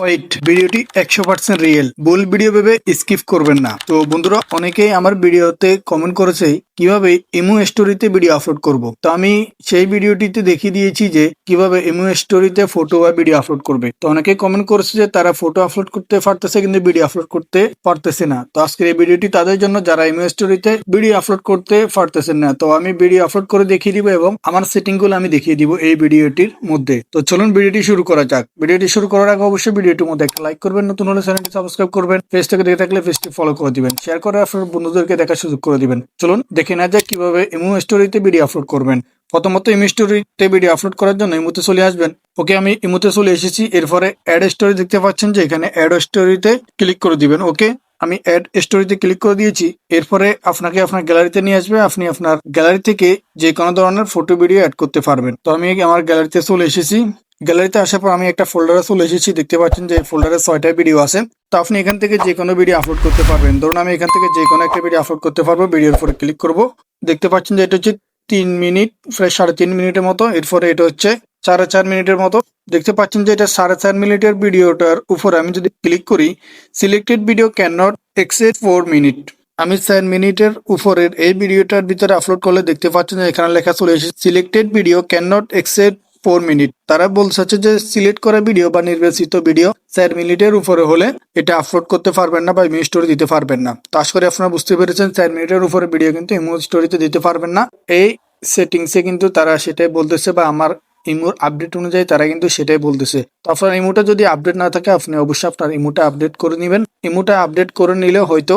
Wait ভিডিওটি একশো percent real ভুল ভিডিও ভেবে স্কিপ করবেন না। তো বন্ধুরা, অনেকেই আমার ভিডিওতে কমেন্ট করেছে কীভাবে ইমো স্টোরিতে ভিডিও আপলোড করব? তো আমি সেই ভিডিওটিতে দেখিয়ে দিয়েছি যে কীভাবে ইমো স্টোরিতে ফটো বা ভিডিও আপলোড করবে। তো অনেকে কমেন্ট করেছে যে তারা ফটো আপলোড করতে পারতেছে কিন্তু ভিডিও আপলোড করতে পারতেছে না। তো আজকের এই ভিডিওটি তাদের জন্য যারা ইমো স্টোরিতে ভিডিও আপলোড করতে পারতেছেন না, তো আমি ভিডিও আপলোড করে দেখিয়ে দিব এবং আমার সেটিংগুলো আমি দেখিয়ে দিব এই ভিডিওটির মধ্যে। তো চলুন ভিডিওটি শুরু করা যাক। ভিডিওটি শুরু করার আগে অবশ্যই ভিডিওটির মধ্যে একটা লাইক করবেন, নতুন হলে চ্যানেলটি সাবস্ক্রাইব করবেন ফেসটাকে দেখে থাকলে ফেসটি ফলো করে দিবেন শেয়ার করে আপনার বন্ধুদেরকে দেখার সুযোগ করে দিবেন। চলুন দেখে না যাক কীভাবে ইমো স্টোরিতে ভিডিও আপলোড করবেন। প্রথমত ইমো স্টোরিতে ভিডিও আপলোড করার জন্য ইমোতে চলে আসবেন। ওকে, আমি ইমোতে চলে এসেছি। এরপরে অ্যাড স্টোরি দেখতে পাচ্ছেন যে এখানে অ্যাড স্টোরিতে ক্লিক করে দিবেন। ওকে, আমি অ্যাড স্টোরিতে ক্লিক করে দিয়েছি। এরপরে আপনাকে আপনার গ্যালারিতে নিয়ে আসবে। আপনি আপনার গ্যালারি থেকে যে কোনো ধরনের ফটো ভিডিও অ্যাড করতে পারবেন। তো আমি আমার গ্যালারিতে চলে এসেছি। গ্যালারিতে আসার পর আমি একটা ফোল্ডারে চলে এসেছি, দেখতে পাচ্ছেন যে ফোল্ডারে ছয়টা ভিডিও আছে। তো আপনি এখান থেকে যে কোনো ভিডিও আপলোড করতে পারবেন। ধরুন আমি এখান থেকে যে কোনো একটা ভিডিও আপলোড করতে পারব ভিডিওর উপরে ক্লিক করব। দেখতে পাচ্ছেন যে এটা হচ্ছে তিন মিনিট প্রায় সাড়ে তিন মিনিটের মতো। এরপরে এটা হচ্ছে সাড়ে চার মিনিটের মতো। দেখতে পাচ্ছেন যে এটা সাড়ে চার মিনিটের ভিডিওটার উপরে আমি যদি ক্লিক করি selected video can not exceed four minute আমি চার মিনিটের উপরের এই ভিডিওটার ভিতরে আপলোড করলে দেখতে পাচ্ছেন যে এখানে লেখা চলে এসেছে selected video can not exceed four minute তারা বলছে যে সিলেক্ট করা ভিডিও বা নির্বাচিত ভিডিও চার মিনিটের উপরে হলে এটা আপলোড করতে পারবেন না বা ইমেজ স্টোরি দিতে পারবেন না। তো আশা করি আপনারা বুঝতে পেরেছেন, চার মিনিটের উপরে ভিডিও কিন্তু ইমেজ স্টোরিতে দিতে পারবেন না। এই সেটিংসে কিন্তু তারা সেটাই বলতেছে বা আমার ইমোর আপডেট অনুযায়ী তারা কিন্তু সেটাই বলতেছে। তো আপনার ইমোটা যদি আপডেট না থাকে, আপনি অবশ্যই আপনার ইমোটা আপডেট করে নেবেন। ইমোটা আপডেট করে নিলে হয়তো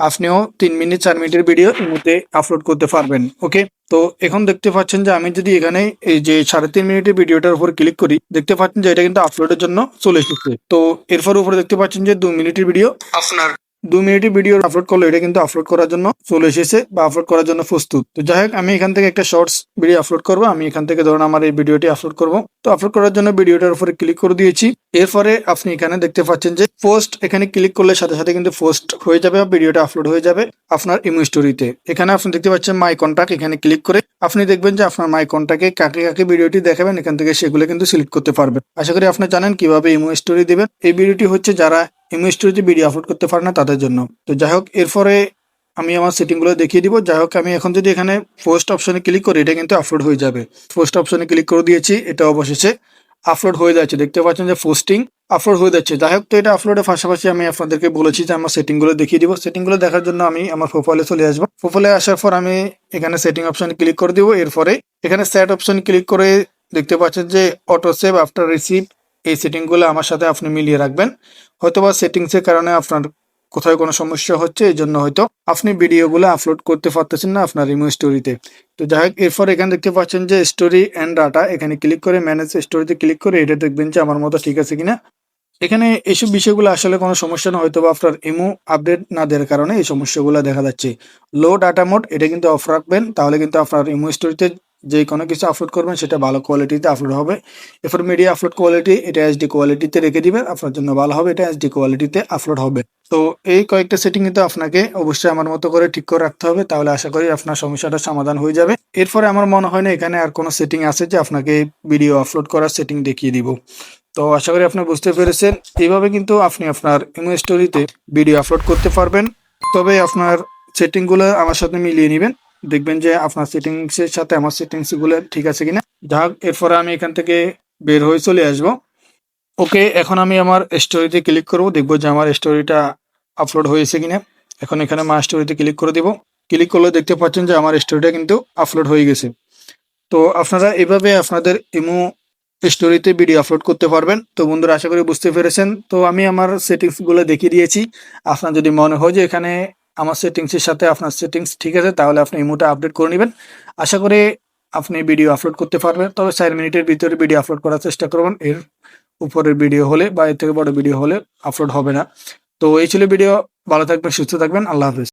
আপনিও তিন মিনিট চার মিনিটের ভিডিও ইমোতে আপলোড করতে পারবেন ওকে তো এখন দেখতে পাচ্ছেন যে আমি যদি এখানে এই যে সাড়ে তিন মিনিটের ভিডিওটার উপর ক্লিক করি, দেখতে পাচ্ছেন যে এটা কিন্তু আপলোডের জন্য চলে এসেছে। তো এরপর উপরে দেখতে পাচ্ছেন যে দু মিনিটের ভিডিও আপনার দু মিনিটের ভিডিও আপলোড করলে, এটা কিন্তু আপলোড করার জন্য চলে এসেছে বা আপলোড করার জন্য প্রস্তুত। তো যাই হোক, আমি এখান থেকে একটা শর্টস ভিডিও আপলোড করব। আমি এখান থেকে ধরুন আমার এই ভিডিওটি আপলোড করব। তো আপলোড করার জন্য ভিডিওটার উপরে ক্লিক করে দিয়েছি। এরপরে আপনি এখানে দেখতে পাচ্ছেন যে পোস্ট এখানে ক্লিক করলে সাথে সাথে কিন্তু পোস্ট হয়ে যাবে বা ভিডিওটা আপলোড হয়ে যাবে আপনার ইমো স্টোরিতে এখানে আপনি দেখতে পাচ্ছেন মাই কন্ট্যাক্ট এখানে ক্লিক করে আপনি দেখবেন যে আপনার মাই কন্ট্যাক্টে কাকে কাকে ভিডিওটি দেখাবেন, এখান থেকে সেগুলো কিন্তু সিলেক্ট করতে পারবেন। আশা করি আপনি জানেন কীভাবে ইমো স্টোরি দেবেন। এই ভিডিওটি হচ্ছে যারা ইমো ভিডিও আপলোড করতে পারে না তাদের জন্য। তো যাই হোক, এরপরে আমি আমার সেটিংগুলো দেখিয়ে দিব। যাই হোক, আমি এখন যদি এখানে পোস্ট অপশনে ক্লিক করি, এটা কিন্তু আপলোড হয়ে যাবে। পোস্ট অপশনে ক্লিক করে দিয়েছি, এটা অবশেষে আপলোড হয়ে যাচ্ছে। দেখতে পাচ্ছেন যে পোস্টিং আপলোড হয়ে যাচ্ছে। যাই হোক, তো এটা আপলোডের পাশাপাশি আমি আপনাদেরকে বলেছি যে আমার সেটিংগুলো দেখিয়ে দিব। সেটিংগুলো দেখার জন্য আমি আমার প্রোফাইলে চলে আসব। প্রোফাইলে আসার পর আমি এখানে সেটিং অপশনে ক্লিক করে দিব। এরপরে এখানে স্যাট অপশন ক্লিক করে দেখতে পাচ্ছেন যে অটো সেভ আফটার রিসিভ এই সেটিংগুলো আমার সাথে আপনি মিলিয়ে রাখবেন। হয়তোবা সেটিংসের কারণে আপনার কোথায় কোনো সমস্যা হচ্ছে, এই জন্য হয়তো আপনি ভিডিওগুলো আপলোড করতে পারতেছেন না আপনার রিমো স্টোরিতে তো যাই হোক, এরপর এখানে দেখতে পাচ্ছেন যে স্টোরি অ্যান্ড ডাটা এখানে ক্লিক করে ম্যানেজ স্টোরিতে ক্লিক করে এটা দেখবেন যে আমার মতো ঠিক আছে কিনা। এখানে এইসব বিষয়গুলো আসলে কোনো সমস্যা না হয়তো বা আপনার ইমো আপডেট না দেওয়ার কারণে এই সমস্যাগুলো দেখা যাচ্ছে। লো ডাটা মোড এটা কিন্তু অফ রাখবেন, তাহলে কিন্তু আপনার ইমো স্টোরিতে যে কোনো কিছু আপলোড করবেন, সেটা ভালো কোয়ালিটিতে আপলোড হবে। এরপর মিডিয়া আপলোড কোয়ালিটি এটা এইচডি কোয়ালিটিতে রেখে দিবেন, আপনার জন্য ভালো হবে, এটা এইচডি কোয়ালিটিতে আপলোড হবে। তো এই কয়েকটা সেটিং কিন্তু আপনাকে অবশ্যই আমার মতো করে ঠিক করে রাখতে হবে, তাহলে আশা করি আপনার সমস্যাটা সমাধান হয়ে যাবে। এরপরে আমার মনে হয় না এখানে আর কোনো সেটিং আছে যে আপনাকে ভিডিও আপলোড করার সেটিং দেখিয়ে দিব। তো আশা করি আপনি বুঝতে পেরেছেন, এইভাবে কিন্তু আপনি আপনার ইমো স্টোরিতে ভিডিও আপলোড করতে পারবেন। তবে আপনার সেটিংগুলো আমার সাথে মিলিয়ে নেবেন। দেখবেন যে আপনার সেটিংসের সাথে আমার সেটিংসগুলো ঠিক আছে কিনা। যাক, এরপরে আমি এখান থেকে বের হয়ে চলে আসব। ওকে, এখন আমি আমার স্টোরিতে ক্লিক করব। দেখব যে আমার স্টোরিটা আপলোড হয়েছে কিনা। এখন এখানে মা স্টোরিতে ক্লিক করে দিব। ক্লিক করলে দেখতে পাচ্ছেন যে আমার স্টোরিটা কিন্তু আপলোড হয়ে গেছে। তো আপনারা এভাবে আপনাদের ইমো স্টোরিতে ভিডিও আপলোড করতে পারবেন। তো বন্ধুরা, আশা করি বুঝতে পেরেছেন। তো আমি আমার সেটিংসগুলো দেখিয়ে দিয়েছি। আপনার যদি মনে হয় যে এখানে আমার সেটিংসের সাথে আপনার সেটিংস ঠিক আছে, তাহলে আপনি ইমোটা আপডেট করে নেবেন। আশা করি আপনি ভিডিও আপলোড করতে পারবেন, তবে চার মিনিটের ভিতরে ভিডিও আপলোড করার চেষ্টা করবেন। এর উপরের ভিডিও হলে বা এর থেকে বড় ভিডিও হলে আপলোড হবে না। তো এই ছিল ভিডিও ভালো থাকবেন, সুস্থ থাকবেন, আল্লাহ হাফিজ।